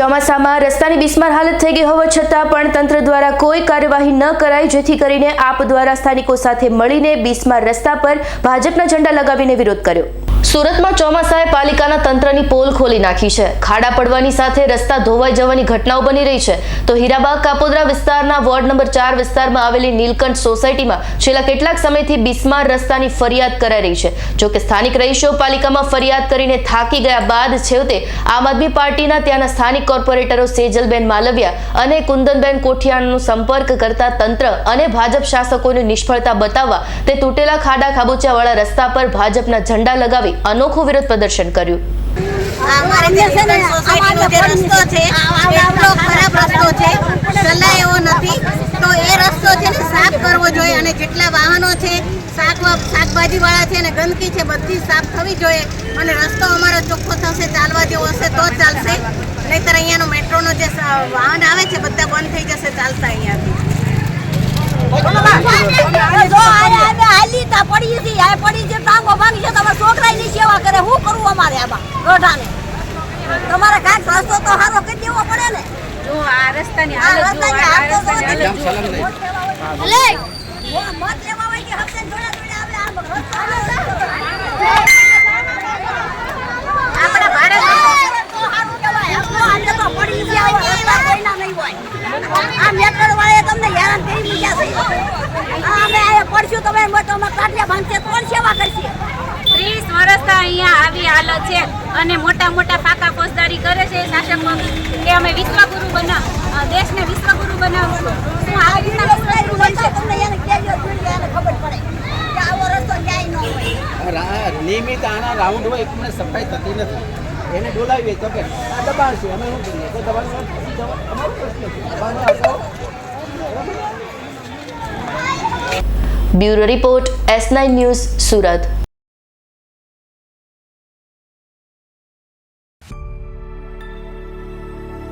ચોમાસામાં રસ્તાની બિસ્માર હાલત થઈ ગઈ હોવા છતાં પણ તંત્ર દ્વારા કોઈ કાર્યવાહી ન કરાઈ જેથી કરીને આપ દ્વારા સ્થાનિકો સાથે મળીને બિસ્માર રસ્તા પર ભાજપના ઝંડા લગાવીને વિરોધ કર્યો. સુરતમાં ચોમાસાએ પાલિકાના તંત્રની પોલ ખોલી નાખી છે. ખાડા પડવાની સાથે રસ્તા ધોવાઈ જવાની ઘટનાઓ બની રહી છે. તો હીરાબાગ, કાપોદરા વિસ્તારના વોર્ડ નંબર ચાર વિસ્તારમાં આવેલી નીલકંઠ સોસાયટીમાં છેલ્લા કેટલાક સમયથી બિસ્માર રસ્તાની ફરિયાદ કરાઈ રહી છે. જો કે સ્થાનિક રહીશો પાલિકામાં ફરિયાદ કરીને થાકી ગયા બાદ છેવટે આમ આદમી પાર્ટીના ત્યાંના સ્થાનિક કોર્પોરેટરો સેજલબેન માલવિયા અને કુંદનબેન કોઠિયાનો સંપર્ક કરતા તંત્ર અને ભાજપ શાસકોની નિષ્ફળતા બતાવવા તે તૂટેલા ખાડા ખાબોચિયાવાળા રસ્તા પર ભાજપના ઝંડા લગાવી અનોખું વિરોધ પ્રદર્શન કર્યું. આ અમારે જે નીલકંઠ સોસાયટીનો જે રસ્તો છે એટલો ખરાબ રસ્તો છે સલાહ એવો નથી. તો એ રસ્તો છે ને સાફ કરવો જોઈએ અને જેટલા વાહનો છે શાક શાકભાજી વાળા છે અને ગંદકી છે બધી સાફ થવી જોઈએ. અને રસ્તો અમારો ચોખ્ખો થશે ચાલવા જેવો હશે તો જ ચાલશે. નહીતર અહીંયાનો મેટ્રોનો જે વાહન આવે છે બધા બંધ થઈ જશે ચાલતા અહીંયાથી જો આયા અમે હાલી તા પડી હતી આ પડી છે ટાંગો ભાંગી છે તમે છોકરાની સેવા કરે હું કરું અમારે આમાં રોઢાને તમારે કાંઈક રસ્તો તો સારો કરી દેવો પડે ને જો આ રસ્તાની આ હાલત જો રસ્તાની આ હાલત તો રસ્તાની હાલત જો. લે મત લેવા હોય કે હપ્તે જોડે જોડે આપણે આમ રસ્તો આપણા ભારત રસ્તો સારું કહેવાય. રસ્તો આજે તો પડી ગયા હોય, રસ્તા કોઈના નહીં હોય. આ મેટ્રો વાળાએ તમને હેરાન કરી દીધા છે. અમે અહીંયા પડશું તમે મોટો અમે કાઢ્યા બાંધશે કોણ સેવા કરશે? ત્રીસ વર્ષથી અહીંયા આવી હાલત છે અને મોટા મોટા ફાકા ફોજદારી કરે છે શાસકો કે અમે વિશ્વગુરુ બનાવ દેશને વિશ્વગુરુ બનાવશું. આ રીતના તમને એને કહેજો જોઈએ એને ખબર પડે કે આવો રસ્તો ક્યાંય ન હોય. નિયમિત આના રાઉન્ડ હોય એટલે સફાઈ થતી નથી. એને બોલાવીએ તો કે આ દબાણ છે અમે શું કરીએ? તો દબાણ અમારો પ્રશ્ન છે. Bureau report S nine news Surat.